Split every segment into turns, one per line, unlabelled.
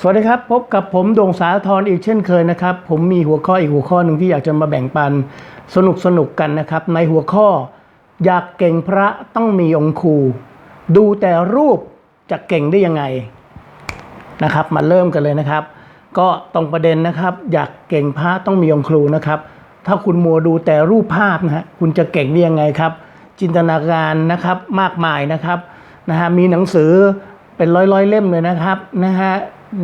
สวัสดีครับ พบกับผมดงสาธรอีกเช่นเคยนะครับ ผมมีหัวข้ออีกหัวข้อหนึ่งที่อยากจะมาแบ่งปันสนุกสนุกกันนะครับ ในหัวข้ออยากเก่งพระต้องมีองคูดูแต่รูปจะเก่งได้ยังไงนะครับ มาเริ่มกันเลยนะครับ ก็ตรงประเด็นนะครับ อยากเก่งพระต้องมีองครูนะครับ ถ้าคุณมัวดูแต่รูปภาพนะฮะคุณจะเก่งได้ยังไงครับ จินตนาการนะครับมากมายนะครับนะฮะมีหนังสือเป็นร้อยร้อยๆเล่มเลยนะครับนะฮะ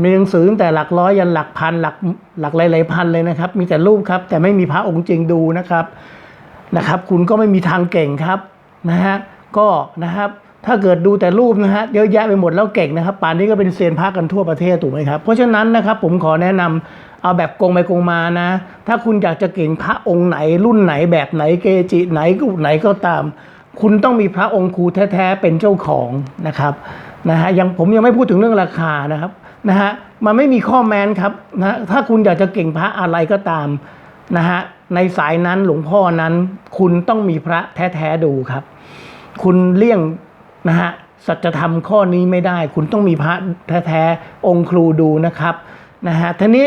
มีหนังสือตั้งแต่หลักร้อยยันหลักพันหลักหลักหลายๆพันเลยนะครับ มีแต่รูปครับ แต่ไม่มีพระองค์จริงดูนะครับนะครับ คุณก็ไม่มีทางเก่งครับนะฮะก็นะครับถ้าเกิดดูแต่รูปนะฮะเยอะแยะไปหมดแล้วเก่งนะครับป่านนี้ก็เป็นเซียนพระกันทั่วประเทศถูกไหมครับ เพราะฉะนั้นนะครับผมขอแนะนำเอาแบบกงไปกงมานะ ถ้าคุณอยากจะเก่งพระองค์ไหน รุ่นไหนแบบไหนเกจิไหนกุไหนก็ตาม คุณต้องมีพระองค์ครูแท้ๆเป็นเจ้าของนะครับนะฮะยังผมยังไม่พูดถึงเรื่องราคานะครับ นะฮะมันไม่มีข้อแม้นครับนะถ้าคุณอยากจะเก่งพระอะไรก็ตามนะฮะในสายนั้นหลวงพ่อนั้น คุณต้องมีพระแท้ๆดูครับ คุณเลี่ยงนะฮะสัจธรรมข้อนี้ไม่ได้ คุณต้องมีพระแท้ๆองค์ครูดูนะครับนะฮะทีนี้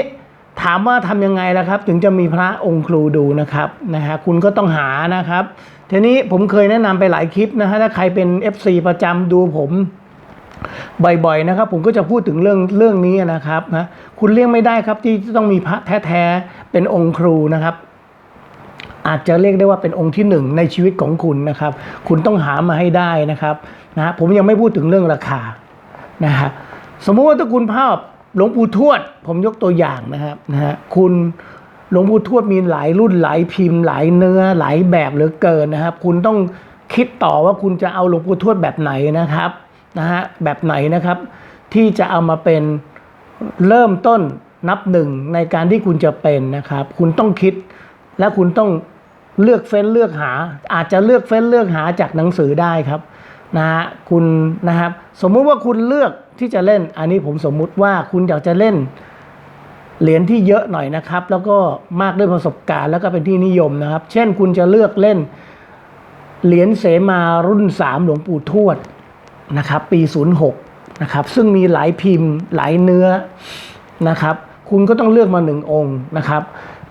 ถามว่าทำยังไงล่ะครับ ถึงจะมีพระองค์ครูดูนะครับนะฮะคุณก็ต้องหานะครับทีนี้ผมเคยแนะนำไปหลายคลิปนะฮะถ้าใครเป็น FC ประจำดูผม บ่อยๆนะครับ ผมก็จะพูดถึงเรื่องเรื่องนี้นะครับนะคุณเลี่ยงไม่ได้ครับที่จะต้องมีพระแท้ๆเป็นองค์ครูนะครับ อาจจะเรียกได้ว่าเป็นองค์ที่หนึ่งในชีวิตของคุณนะครับ คุณต้องหามาให้ได้นะครับนะฮะผมยังไม่พูดถึงเรื่องราคานะฮะสมมุติว่าถ้าคุณภาพหลวงปู่ทวด ผมยกตัวอย่างนะครับนะฮะคุณหลวงปู่ทวดมีหลายรุ่นหลายพิมพ์ หลายเนื้อหลายแบบเหลือเกินนะครับ คุณต้องคิดต่อว่าคุณจะเอาหลวงปู่ทวดแบบไหนนะครับ นะฮะแบบไหนนะครับ ที่จะเอามาเป็นเริ่มต้นนับหนึ่งในการที่คุณจะเป็นนะครับ คุณต้องคิดและคุณต้องเลือกเฟ้นเลือกหา อาจจะเลือกเฟ้นเลือกหาจากหนังสือได้ครับนะฮะคุณนะครับ สมมุติว่าคุณเลือกที่จะเล่น อันนี้ผมสมมุติว่าคุณอยากจะเล่นเหรียญที่เยอะหน่อยนะครับ แล้วก็มากด้วยประสบการณ์แล้วก็เป็นที่นิยมนะครับ เช่นคุณจะเลือกเล่นเหรียญเสมารุ่น 3 หลวงปู่ทวด นะครับปี 06นะครับซึ่งมีหลายพิมพ์หลายเนื้อนะครับ คุณก็ต้องเลือกมาหนึ่งองค์นะครับ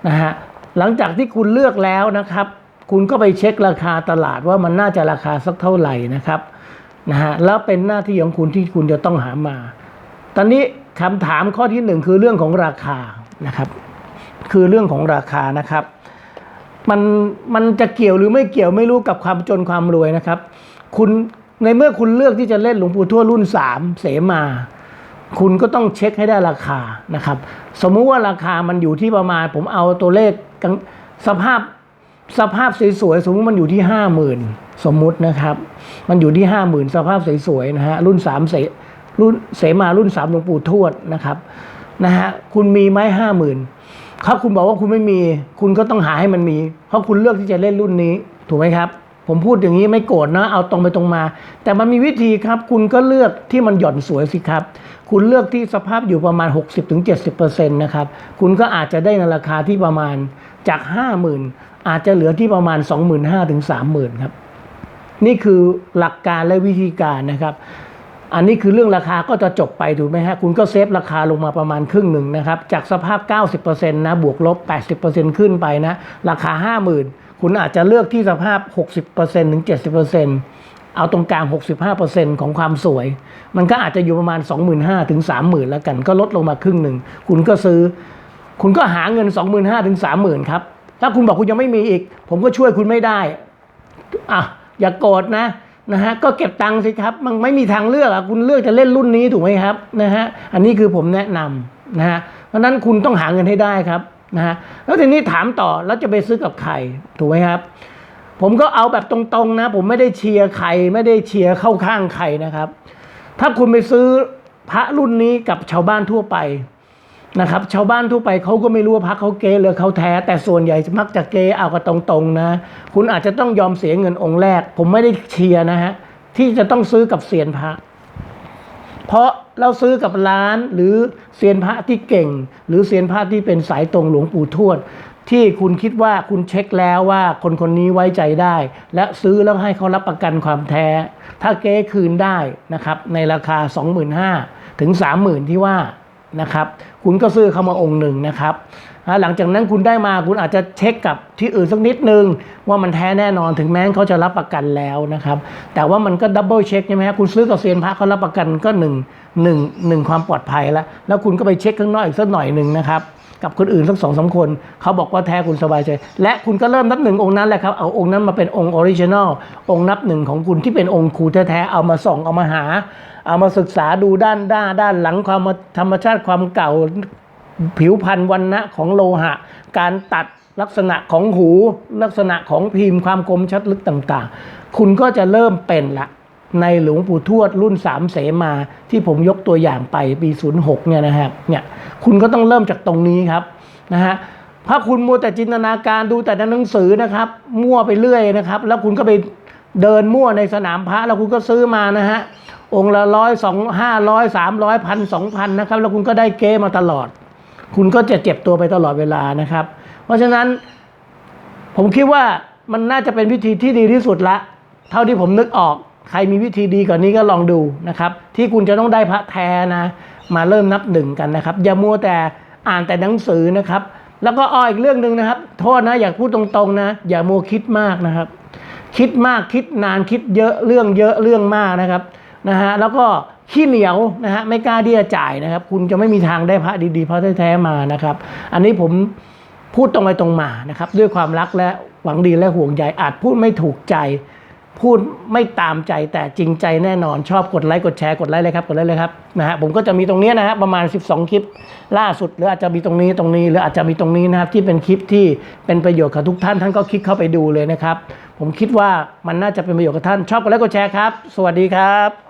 นะฮะหลังจากที่คุณเลือกแล้วนะครับ คุณก็ไปเช็คราคาตลาดว่ามันน่าจะราคาสักเท่าไหร่นะครับนะฮะแล้วเป็นหน้าที่ของคุณที่คุณจะต้องหามา ตอนนี้คำถามข้อที่หนึ่งคือเรื่องของราคานะครับ คือเรื่องของราคานะครับ มันมันจะเกี่ยวหรือไม่เกี่ยวไม่รู้กับความจนความรวยนะครับ คุณ ในเมื่อคุณเลือกที่จะเล่นหลวงปู่ทั่วรุ่นสามเสมา คุณก็ต้องเช็คให้ได้ราคานะครับ สมมุติว่าราคามันอยู่ที่ประมาณ ผมเอาตัวเลขสภาพสภาพสวยๆสมมติมันอยู่ที่ห้าหมื่นสมมุตินะครับ มันอยู่ที่ห้าหมื่นสภาพสวยๆนะฮะรุ่นสามเสรุ่นเสมารุ่นสามหลวงปู่ทวดนะครับนะฮะคุณมีไหมห้าหมื่นครับคุณบอกว่าคุณไม่มี คุณก็ต้องหาให้มันมี เพราะคุณเลือกที่จะเล่นรุ่นนี้ถูกไหมครับ ผมพูดอย่างนี้ไม่โกรธนะ เอาตรงไปตรงมา แต่มันมีวิธีครับ คุณก็เลือกที่มันหย่อนสวยสิครับ คุณเลือกที่สภาพอยู่ประมาณ 60-70%นะครับ คุณก็อาจจะได้ในราคาที่ประมาณจาก 50,000 อาจจะเหลือที่ประมาณ 25,000ถึง30,000 ครับ นี่คือหลักการและวิธีการนะครับอันนี้คือเรื่องราคาก็จะจบไปถูกไหมฮะ คุณก็เซฟราคาลงมาประมาณครึ่งหนึ่งนะครับ จากสภาพ 90%นะ บวกลบ 80%ขึ้นไปนะ ราคา 50,000 คุณอาจจะเลือกที่สภาพ 60%ถึง 70%เอาตรงกลาง 65%ของความสวย มันก็อาจจะอยู่ประมาณ 25,000ถึง30,000แล้วกัน ก็ลดลงมาครึ่งหนึ่ง คุณก็ซื้อ คุณก็หาเงิน 25,000ถึง30,000ครับ ถ้าคุณบอกคุณยังไม่มีอีก ผมก็ช่วยคุณไม่ได้ อะ อย่ากโกรธนะนะฮะ ก็เก็บตังค์สิครับ มันไม่มีทางเลือกอะคุณเลือกจะเล่นรุ่นนี้ถูกไหมครับ นะฮะ อันนี้คือผมแนะนำนะฮะ เพราะนั้นคุณต้องหาเงินให้ได้ครับ นะฮะแล้วทีนี้ถามต่อแล้วจะไปซื้อกับใครถูกไหมครับ ผมก็เอาแบบตรงๆนะ ผมไม่ได้เชียร์ใครไม่ได้เชียร์เข้าข้างใครนะครับ ถ้าคุณไปซื้อพระรุ่นนี้กับชาวบ้านทั่วไปนะครับ ชาวบ้านทั่วไปเขาก็ไม่รู้ว่าพักเขาเก๊หรือเขาแท้ แต่ส่วนใหญ่มักจะเก๊เอาก็ตรงๆนะ คุณอาจจะต้องยอมเสียเงินองค์แรก ผมไม่ได้เชียร์นะฮะที่จะต้องซื้อกับเซียนพระ เพราะ เราซื้อกับร้านหรือเซียนพระที่เก่ง หรือเซียนพระที่เป็นสายตรงหลวงปู่ทวด ที่คุณคิดว่าคุณเช็คแล้วว่าคนคนนี้ไว้ใจได้ และซื้อแล้วให้เขารับประกันความแท้ ถ้าเก๊คืนได้นะครับในราคา 25,000ถึง30,000 ที่ว่านะครับ คุณก็ซื้อเข้ามาองค์หนึ่งนะครับหลังจากนั้นคุณได้มาคุณอาจจะเช็คกับที่อื่นสักนิดนึง ว่ามันแท้แน่นอนถึงแม้เขาจะรับประกันแล้วนะครับ แต่ว่ามันก็ดับเบิลเช็คใช่ไหมคคุณซื้อกับเซียนพระเขารับประกันก็หนึ่งหนึ่งหนึ่งความปลอดภัยแล้ว แล้วคุณก็ไปเช็คข้างนอกอีกสักหน่อยหนึ่งนะครับ กับคนอื่นสักสองสามคน เขาบอกว่าแท้คุณสบายใจ และคุณก็เริ่มนับหนึ่งองค์นั้นแหละครับ เอาองค์นั้นมาเป็นองค์ออริจินอลองค์นับหนึ่งของคุณที่เป็นองค์ครูแท้ๆเอามาส่องเอามาหา เอามาศึกษาดูด้านด้านด้านหลังความธรรมชาติความเก่าผิวพันธุ์วันนะของโลหะ การตัดลักษณะของหู ลักษณะของพิมพ์ความคมชัดลึกต่างๆ คุณก็จะเริ่มเป็นละ ในหลวงปู่ทวดรุ่นสามเสมาที่ผมยกตัวอย่างไปปี 06เนี่ยนะครับเนี่ยคุณก็ต้องเริ่มจากตรงนี้ครับนะฮะถ้าคุณมัวแต่จินตนาการดูแต่ในหนังสือนะครับ มั่วไปเรื่อยนะครับ แล้วคุณก็ไปเดินมั่วในสนามพระแล้วคุณก็ซื้อมานะฮะองค์ละร้อยสองห้าร้อยสามร้อยพันสองพันนะครับ แล้วคุณก็ได้เก้มาตลอด คุณก็จะเจ็บตัวไปตลอดเวลานะครับ เพราะฉะนั้นผมคิดว่ามันน่าจะเป็นวิธีที่ดีที่สุดละ เท่าที่ผมนึกออก ใครมีวิธีดีกว่านี้ก็ลองดูนะครับ ที่คุณจะต้องได้พระแท้นะ มาเริ่มนับหนึ่งกันนะครับ อย่ามัวแต่อ่านแต่หนังสือนะครับ แล้วก็อ้ออีกเรื่องหนึ่งนะครับ โทษนะอยากพูดตรงๆนะ อย่ามัวคิดมากนะครับ คิดมากคิดนานคิดเยอะเรื่องเยอะเรื่องมากนะครับนะฮะแล้วก็ขี้เหนียวนะฮะไม่กล้าที่จะจ่ายนะครับ คุณจะไม่มีทางได้พระดีๆพระแท้ๆมานะครับ อันนี้ผมพูดตรงไปตรงมานะครับ ด้วยความรักและหวังดีและห่วงใยอาจพูดไม่ถูกใจ พูดไม่ตามใจแต่จริงใจแน่นอนชอบกดไลค์กดแชร์กดไลค์เลยครับกดไลค์เลยครับนะฮะผมก็จะมีตรงเนี้ยนะฮะประมาณ 12 คลิป ล่าสุดหรืออาจจะมีตรงนี้ตรงนี้หรืออาจจะมีตรงนี้นะครับที่เป็นคลิปที่เป็นประโยชน์กับทุกท่านท่านก็คลิกเข้าไปดูเลยนะครับ ผมคิดว่ามันน่าจะเป็นประโยชน์กับท่านชอบกดไลค์กดแชร์ครับ สวัสดีครับ